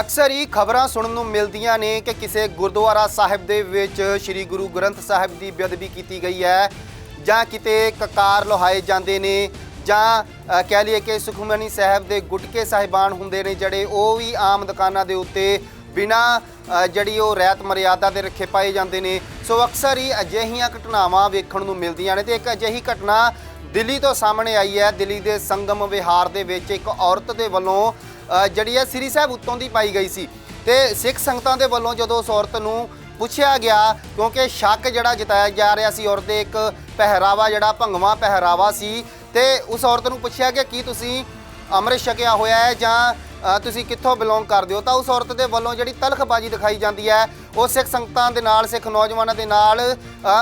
ਅਕਸਰ ਹੀ ਖਬਰਾਂ ਸੁਣਨ ਨੂੰ ਮਿਲਦੀਆਂ ਨੇ ਕਿ ਕਿਸੇ ਗੁਰਦੁਆਰਾ ਸਾਹਿਬ ਦੇ ਵਿੱਚ ਸ੍ਰੀ ਗੁਰੂ ਗ੍ਰੰਥ ਸਾਹਿਬ ਦੀ ਬੇਅਦਬੀ ਕੀਤੀ ਗਈ ਹੈ, ਜਾਂ ਕਿਤੇ ਕਕਾਰ ਲੋਹਾਏ ਜਾਂਦੇ ਨੇ, ਜਾਂ ਕਹਿ ਲਈਏ ਕਿ ਸੁਖਮਨੀ ਸਾਹਿਬ ਦੇ ਗੁਟਕੇ ਸਾਹਿਬਾਨ ਹੁੰਦੇ ਨੇ ਜਿਹੜੇ ਉਹ ਵੀ ਆਮ ਦੁਕਾਨਾਂ ਦੇ ਉੱਤੇ ਬਿਨਾ ਜਿਹੜੀ ਉਹ ਰਹਿਤ ਮਰਿਆਦਾ ਦੇ ਰੱਖੇ ਪਾਏ ਜਾਂਦੇ ਨੇ। ਸੋ ਅਕਸਰ ਹੀ ਅਜਿਹੀਆਂ ਘਟਨਾਵਾਂ ਵੇਖਣ ਨੂੰ ਮਿਲਦੀਆਂ ਨੇ ਤੇ ਇੱਕ ਅਜਿਹੀ ਘਟਨਾ ਦਿੱਲੀ ਤੋਂ ਸਾਹਮਣੇ ਆਈ ਹੈ। ਦਿੱਲੀ ਦੇ ਸੰਗਮ ਵਿਹਾਰ ਦੇ ਵਿੱਚ ਇੱਕ ਔਰਤ ਦੇ ਵੱਲੋਂ ਜਿਹੜੀ ਹੈ ਸ੍ਰੀ ਸਾਹਿਬ ਉੱਤੋਂ ਦੀ ਪਾਈ ਗਈ ਸੀ। ਤੇ ਸਿੱਖ ਸੰਗਤਾਂ ਦੇ ਵੱਲੋਂ ਜਦੋਂ ਉਸ ਔਰਤ ਨੂੰ ਪੁੱਛਿਆ ਗਿਆ, ਕਿਉਂਕਿ ਸ਼ੱਕ ਜਿਹੜਾ ਜਤਾਇਆ ਜਾ ਰਿਹਾ ਸੀ, ਔਰਤ ਦੇ ਇੱਕ ਪਹਿਰਾਵਾ ਜਿਹੜਾ ਭੰਗਵਾ ਪਹਿਰਾਵਾ ਸੀ, ਤੇ ਉਸ ਔਰਤ ਨੂੰ ਪੁੱਛਿਆ ਗਿਆ, ਕੀ ਤੁਸੀਂ ਅੰਮ੍ਰਿਤ ਛਕਿਆ ਹੋਇਆ ਹੈ ਜਾਂ ਤੁਸੀਂ ਕਿੱਥੋਂ ਬਿਲੋਂਗ ਕਰਦੇ ਹੋ? ਤਾਂ ਉਸ ਔਰਤ ਦੇ ਵੱਲੋਂ ਜਿਹੜੀ ਤਲਖਬਾਜ਼ੀ ਦਿਖਾਈ ਜਾਂਦੀ ਹੈ, ਉਹ ਸਿੱਖ ਸੰਗਤਾਂ ਦੇ ਨਾਲ, ਸਿੱਖ ਨੌਜਵਾਨਾਂ ਦੇ ਨਾਲ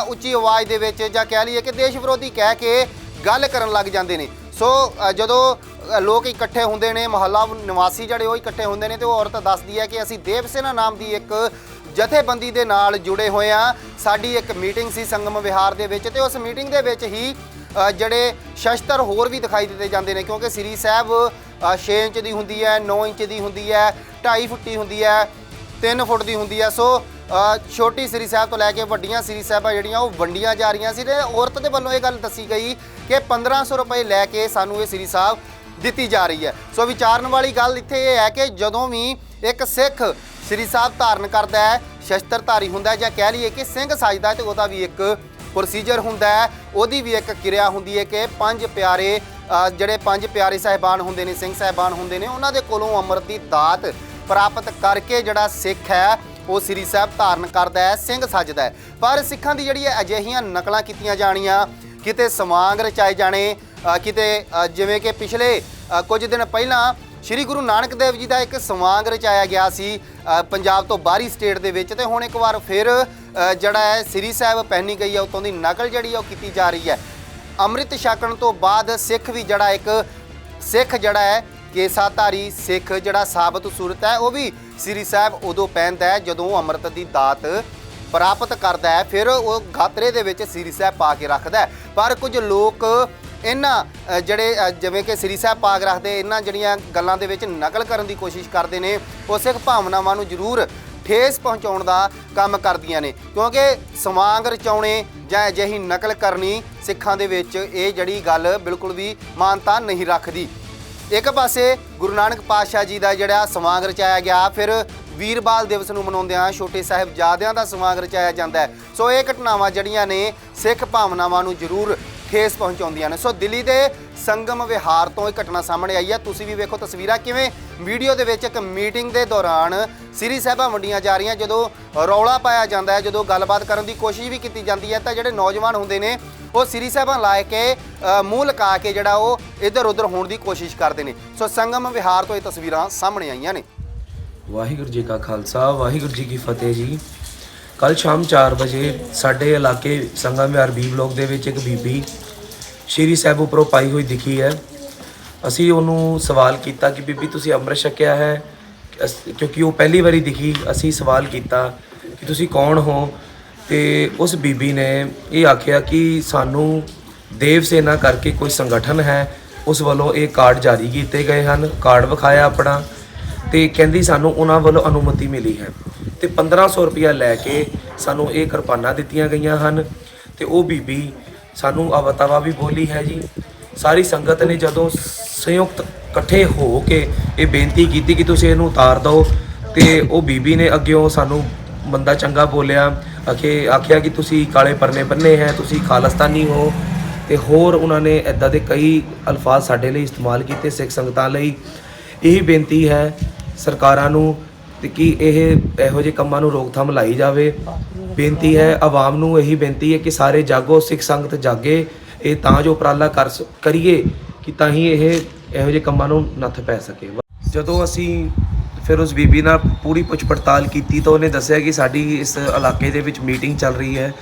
ਉੱਚੀ ਆਵਾਜ਼ ਦੇ ਵਿੱਚ ਜਾਂ ਕਹਿ ਲਈਏ ਕਿ ਦੇਸ਼ ਵਿਰੋਧੀ ਕਹਿ ਕੇ ਗੱਲ ਕਰਨ ਲੱਗ ਜਾਂਦੇ ਨੇ। ਸੋ ਅ, ਜਦੋਂ ਅ, ਲੋਕ ਇਕੱਠੇ ਹੁੰਦੇ ਨੇ ਮੁਹੱਲਾ ਨਿਵਾਸੀ ਜਿਹੜੇ ਉਹ ਇਕੱਠੇ ਹੁੰਦੇ ਨੇ ਤੇ ਉਹ ਔਰਤ ਦੱਸਦੀ ਹੈ ਕਿ ਅਸੀਂ ਦੇਵ ਸੇਨਾ ਨਾਮ ਦੀ ਇੱਕ ਜਥੇਬੰਦੀ ਦੇ ਨਾਲ ਜੁੜੇ ਹੋਏ ਆ ਸਾਡੀ ਇੱਕ ਮੀਟਿੰਗ ਸੀ ਸੰਗਮ ਵਿਹਾਰ ਦੇ ਵਿੱਚ ਤੇ ਉਸ ਮੀਟਿੰਗ ਦੇ ਵਿੱਚ ਹੀ ਅ, ਜਿਹੜੇ ਸ਼ਸਤਰ ਹੋਰ ਵੀ ਦਿਖਾਈ ਦਿੱਤੇ ਜਾਂਦੇ ਨੇ ਕਿਉਂਕਿ ਸ੍ਰੀ ਸਾਹਿਬ 6 ਇੰਚ ਦੀ ਹੁੰਦੀ ਹੈ 9 ਇੰਚ ਦੀ ਹੁੰਦੀ ਹੈ 2.5 ਫੁੱਟੀ ਹੁੰਦੀ ਹੈ 3 ਫੁੱਟ ਦੀ ਹੁੰਦੀ ਹੈ। ਸੋ ਛੋਟੀ ਸ੍ਰੀ ਸਾਹਿਬ ਤੋਂ ਲੈ ਕੇ ਵੱਡੀਆਂ ਸ੍ਰੀ ਸਾਹਿਬਾਂ ਜਿਹੜੀਆਂ ਉਹ ਵੰਡੀਆਂ ਜਾ ਰਹੀਆਂ ਸੀ ਤੇ ਔਰਤ ਦੇ ਵੱਲੋਂ ਇਹ ਗੱਲ ਦੱਸੀ ਗਈ ਕਿ 1500 ਰੁਪਏ ਲੈ ਕੇ ਸਾਨੂੰ ਇਹ ਸ੍ਰੀ ਸਾਹਿਬ ਦਿੱਤੀ ਜਾ ਰਹੀ ਹੈ। ਸੋ ਵਿਚਾਰਨ ਵਾਲੀ ਗੱਲ ਇੱਥੇ ਇਹ ਹੈ ਕਿ ਜਦੋਂ ਵੀ ਇੱਕ ਸਿੱਖ ਸ੍ਰੀ ਸਾਹਿਬ ਧਾਰਨ ਕਰਦਾ ਹੈ, ਸ਼ਸਤਰਧਾਰੀ ਹੁੰਦਾ ਹੈ ਜਾਂ ਕਹਿ ਲਈਏ ਕਿ ਸਿੰਘ ਸਜਦਾ ਹੈ ਤੇ ਉਹਦਾ ਵੀ ਇੱਕ ਪ੍ਰੋਸੀਜਰ ਹੁੰਦਾ ਹੈ। ਉਹਦੀ ਵੀ ਇੱਕ ਕਿਰਿਆ ਹੁੰਦੀ ਹੈ ਕਿ ਪੰਜ ਪਿਆਰੇ ਜਿਹੜੇ ਪੰਜ ਪਿਆਰੇ ਸਾਹਿਬਾਨ ਹੁੰਦੇ ਨੇ, ਸਿੰਘ ਸਾਹਿਬਾਨ ਹੁੰਦੇ ਨੇ, ਉਹਨਾਂ ਦੇ ਕੋਲੋਂ ਅੰਮ੍ਰਿਤ ਦੀ ਦਾਤ ਪ੍ਰਾਪਤ ਕਰਕੇ ਜਿਹੜਾ ਸਿੱਖ ਹੈ ਉਹ ਸ੍ਰੀ ਸਾਹਿਬ ਧਾਰਨ ਕਰਦਾ ਹੈ, ਸਿੰਘ ਸਜਦਾ ਹੈ। ਪਰ ਸਿੱਖਾਂ ਦੀ ਜਿਹੜੀ ਹੈ, ਅਜਿਹੀਆਂ ਨਕਲਾਂ ਕੀਤੀਆਂ ਜਾਣੀਆਂ, ਕਿਤੇ ਸਵਾਂਗ ਰਚਾਏ ਜਾਣੇ ਕਿਤੇ ਜਿਵੇਂ ਕਿ ਪਿਛਲੇ ਕੁਝ ਦਿਨ ਪਹਿਲਾਂ ਸ਼੍ਰੀ ਗੁਰੂ ਨਾਨਕ ਦੇਵ ਜੀ ਦਾ ਇੱਕ ਸਵਾਂਗ ਰਚਾਇਆ ਗਿਆ ਸੀ ਪੰਜਾਬ ਤੋਂ ਬਾਹਰੀ ਸਟੇਟ ਦੇ ਵਿੱਚ। ਤੇ ਹੁਣ ਇੱਕ ਵਾਰ ਫਿਰ ਜਿਹੜਾ ਹੈ, ਸ੍ਰੀ ਸਾਹਿਬ ਪਹਿਨੀ ਗਈ ਹੈ ਉਤੋਂ ਦੀ ਨਕਲ ਜਿਹੜੀ ਹੈ, ਉਹ ਕੀਤੀ ਜਾ ਰਹੀ ਹੈ। ਅੰਮ੍ਰਿਤ ਛਕਣ ਤੋਂ ਬਾਅਦ ਸਿੱਖ ਵੀ ਜਿਹੜਾ ਇੱਕ, ਸਿੱਖ ਜਿਹੜਾ ਹੈ ਕੇਸਾਧਾਰੀ ਸਿੱਖ ਜਿਹੜਾ ਸਾਬਤ ਸੂਰਤ ਹੈ, ਉਹ ਵੀ ਸ੍ਰੀ ਸਾਹਿਬ ਉਦੋਂ ਪਹਿਨਦਾ ਹੈ ਜਦੋਂ ਅੰਮ੍ਰਿਤ ਦੀ ਦਾਤ ਪ੍ਰਾਪਤ ਕਰਦਾ ਹੈ, ਫਿਰ ਉਹ ਗਾਤਰੇ ਦੇ ਵਿੱਚ ਸ੍ਰੀ ਸਾਹਿਬ ਪਾ ਕੇ ਰੱਖਦਾ ਹੈ। ਪਰ ਕੁਝ ਲੋਕ ਇਹਨਾਂ ਜਿਹੜੇ ਜਿਵੇਂ ਕਿ ਸ੍ਰੀ ਸਾਹਿਬ ਪਾਗ ਰੱਖਦੇ, ਇਹਨਾਂ ਜਿਹੜੀਆਂ ਗੱਲਾਂ ਦੇ ਵਿੱਚ ਨਕਲ ਕਰਨ ਦੀ ਕੋਸ਼ਿਸ਼ ਕਰਦੇ ਨੇ, ਉਹ ਸਿੱਖ ਭਾਵਨਾਵਾਂ ਨੂੰ ਜ਼ਰੂਰ ਠੇਸ ਪਹੁੰਚਾਉਣ ਦਾ ਕੰਮ ਕਰਦੀਆਂ ਨੇ। ਕਿਉਂਕਿ ਸਵਾਂਗ ਰਚਾਉਣੇ ਜਾਂ ਅਜਿਹੀ ਨਕਲ ਕਰਨੀ ਸਿੱਖਾਂ ਦੇ ਵਿੱਚ ਇਹ ਜਿਹੜੀ ਗੱਲ ਬਿਲਕੁਲ ਵੀ ਮਾਨਤਾ ਨਹੀਂ ਰੱਖਦੀ। ਇੱਕ ਪਾਸੇ ਗੁਰੂ ਨਾਨਕ ਪਾਤਸ਼ਾਹ ਜੀ ਦਾ ਜਿਹੜਾ ਸਵਾਂਗ ਰਚਾਇਆ ਗਿਆ, ਫਿਰ ਵੀਰਬਾਲ ਦਿਵਸ ਨੂੰ ਮਨਾਉਂਦਿਆਂ ਛੋਟੇ ਸਾਹਿਬਜ਼ਾਦਿਆਂ ਦਾ ਸਵਾਂਗ ਰਚਾਇਆ ਜਾਂਦਾ ਹੈ। ਸੋ ਇਹ ਘਟਨਾਵਾਂ ਜਿਹੜੀਆਂ ਨੇ ਸਿੱਖ ਭਾਵਨਾਵਾਂ ਨੂੰ ਜ਼ਰੂਰ ਠੇਸ ਪਹੁੰਚਾਉਂਦੀਆਂ ਨੇ। ਸੋ ਦਿੱਲੀ ਦੇ ਸੰਗਮ ਵਿਹਾਰ ਤੋਂ ਇਹ ਘਟਨਾ ਸਾਹਮਣੇ ਆਈ ਹੈ। ਤੁਸੀਂ ਵੀ ਵੇਖੋ ਤਸਵੀਰਾਂ ਕਿਵੇਂ ਵੀਡੀਓ ਦੇ ਵਿੱਚ ਇੱਕ ਮੀਟਿੰਗ ਦੇ ਦੌਰਾਨ ਸ੍ਰੀ ਸਾਹਿਬਾਂ ਵੰਡੀਆਂ ਜਾ ਰਹੀਆਂ। ਜਦੋਂ ਰੌਲਾ ਪਾਇਆ ਜਾਂਦਾ ਹੈ, ਜਦੋਂ ਗੱਲਬਾਤ ਕਰਨ ਦੀ ਕੋਸ਼ਿਸ਼ ਵੀ ਕੀਤੀ ਜਾਂਦੀ ਹੈ, ਤਾਂ ਜਿਹੜੇ ਨੌਜਵਾਨ ਹੁੰਦੇ ਨੇ, ਉਹ ਸ੍ਰੀ ਸਾਹਿਬਾਂ ਲਾ ਕੇ ਮੂੰਹ ਲਗਾ ਕੇ ਜਿਹੜਾ ਉਹ ਇੱਧਰ ਉੱਧਰ ਹੋਣ ਦੀ ਕੋਸ਼ਿਸ਼ ਕਰਦੇ ਨੇ। ਸੋ ਸੰਗਮ ਵਿਹਾਰ ਤੋਂ ਇਹ ਤਸਵੀਰਾਂ ਸਾਹਮਣੇ ਆਈਆਂ ਨੇ। ਵਾਹਿਗੁਰੂ ਜੀ ਕਾ ਖਾਲਸਾ, ਵਾਹਿਗੁਰੂ ਜੀ ਕੀ ਫਤਿਹ ਜੀ। ਕੱਲ ਸ਼ਾਮ 4 ਵਜੇ ਸਾਡੇ ਇਲਾਕੇ ਸੰਗਮ ਵਿਹਾਰ ਬੀ ਬਲੋਕ ਦੇ ਵਿੱਚ ਇੱਕ ਬੀਬੀ ਸ਼੍ਰੀ ਸਾਹਿਬ ਉੱਪਰੋਂ ਪਾਈ ਹੋਈ ਦਿਖੀ ਹੈ। ਅਸੀਂ ਉਹਨੂੰ ਸਵਾਲ ਕੀਤਾ ਕਿ ਬੀਬੀ ਤੁਸੀਂ ਅੰਮ੍ਰਿਤ ਛਕਿਆ ਹੈ? ਅਸ- ਕਿਉਂਕਿ ਉਹ ਪਹਿਲੀ ਵਾਰੀ ਦਿਖੀ, ਅਸੀਂ ਸਵਾਲ ਕੀਤਾ ਕਿ ਤੁਸੀਂ ਕੌਣ ਹੋ? ਤੇ ਉਸ ਬੀਬੀ ਨੇ ਇਹ ਆਖਿਆ ਕਿ ਸਾਨੂੰ ਦੇਵ ਸੇਨਾ ਕਰਕੇ ਕੋਈ ਸੰਗਠਨ ਹੈ। ਉਸ ਵੱਲੋਂ ਇਹ ਕਾਰਡ ਜਾਰੀ ਕੀਤੇ ਗਏ ਹਨ, ਕਾਰਡ ਵਿਖਾਇਆ ਆਪਣਾ ਤੇ ਕਹਿੰਦੀ ਸਾਨੂੰ ਉਹਨਾਂ ਵੱਲੋਂ ਅਨੁਮਤੀ ਮਿਲੀ ਹੈ। ਤੇ 1500 ਰੁਪਇਆ ਲੈ ਕੇ ਸਾਨੂੰ ਇਹ ਕਿਰਪਾਨਾਂ ਦਿੱਤੀਆਂ ਗਈਆਂ ਹਨ ਤੇ ਉਹ ਬੀਬੀ ਸਾਨੂੰ ਅਵਤਾਵਾ ਵੀ ਬੋਲੀ ਹੈ ਜੀ। ਸਾਰੀ ਸੰਗਤ ਨੇ ਜਦੋਂ ਸੰਯੁਕਤ ਇਕੱਠੇ ਹੋ ਕੇ ਇਹ ਬੇਨਤੀ ਕੀਤੀ ਕਿ ਤੁਸੀਂ ਇਹਨੂੰ ਉਤਾਰ ਦਿਓ ਤੇ ਉਹ ਬੀਬੀ ਨੇ ਅੱਗਿਓਂ ਸਾਨੂੰ ਬੰਦਾ ਚੰਗਾ ਬੋਲਿਆ, ਅਖੇ ਆਖਿਆ ਕਿ ਤੁਸੀਂ ਕਾਲੇ ਪਰਨੇ ਬੰਨੇ ਹੈ, ਤੁਸੀਂ ਖਾਲਸਤਾਨੀ ਹੋ ਤੇ ਹੋਰ ਉਹਨਾਂ ਨੇ ਇਦਾਂ ਦੇ ਕਈ ਅਲਫਾਜ਼ ਸਾਡੇ ਲਈ ਇਸਤੇਮਾਲ ਕੀਤੇ ਸਿੱਖ ਸੰਗਤਾਂ ਲਈ। ਇਹੀ ਬੇਨਤੀ ਹੈ ਸਰਕਾਰਾਂ ਨੂੰ ਤੇ ਕੀ ਇਹ ਇਹੋ ਜਿਹੇ ਕੰਮਾਂ ਨੂੰ ਰੋਕਥਾਮ ਲਾਈ ਜਾਵੇ? ਬੇਨਤੀ ਹੈ, ਆਵਾਮ ਨੂੰ ਇਹੀ ਬੇਨਤੀ ਹੈ ਕਿ ਸਾਰੇ ਜਾਗੋ, ਸਿੱਖ ਸੰਗਤ ਜਾਗੇ, ਇਹ ਤਾਂ ਜੋ ਉਪਰਾਲਾ ਕਰ ਕਰੀਏ ਕਿ ਤਾਂ ਹੀ ਇਹ ਇਹੋ ਜਿਹੇ ਕੰਮਾਂ ਨੂੰ ਨੱਥ ਪੈ ਸਕੇ। ਜਦੋਂ ਅਸੀਂ ਫਿਰ ਉਸ ਬੀਬੀ ਨਾਲ ਪੂਰੀ ਪੁੱਛ ਪੜਤਾਲ ਕੀਤੀ ਤਾਂ ਉਹਨੇ ਦੱਸਿਆ ਕਿ ਸਾਡੀ ਇਸ ਇਲਾਕੇ ਦੇ ਵਿੱਚ ਮੀਟਿੰਗ ਚੱਲ ਰਹੀ ਹੈ।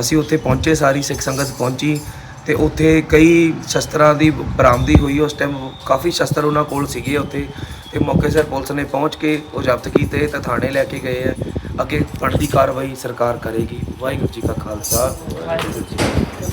ਅਸੀਂ ਉੱਥੇ ਪਹੁੰਚੇ, ਸਾਰੀ ਸਿੱਖ ਸੰਗਤ ਪਹੁੰਚੀ। ਤੇ ਉੱਥੇ ਕਈ ਸ਼ਸਤਰਾਂ ਦੀ ਬਰਾਮਦੀ ਹੋਈ। ਉਸ ਟਾਈਮ ਕਾਫੀ ਸ਼ਸਤਰ ਉਹਨਾਂ ਕੋਲ ਸੀਗੇ ਉੱਥੇ ਤੇ ਮੌਕੇ ਸਿਰ ਪੁਲਿਸ ਨੇ ਪਹੁੰਚ ਕੇ ਉਹ ਜ਼ਬਤ ਕੀਤੇ ਤੇ ਥਾਣੇ ਲੈ ਕੇ ਗਏ ਆ। ਅੱਗੇ ਬਣਦੀ ਕਾਰਵਾਈ ਸਰਕਾਰ ਕਰੇਗੀ। ਵਾਹਿਗੁਰੂ ਜੀ ਕਾ ਖਾਲਸਾ। ਵਾਹਿਗੁਰੂ ਜੀ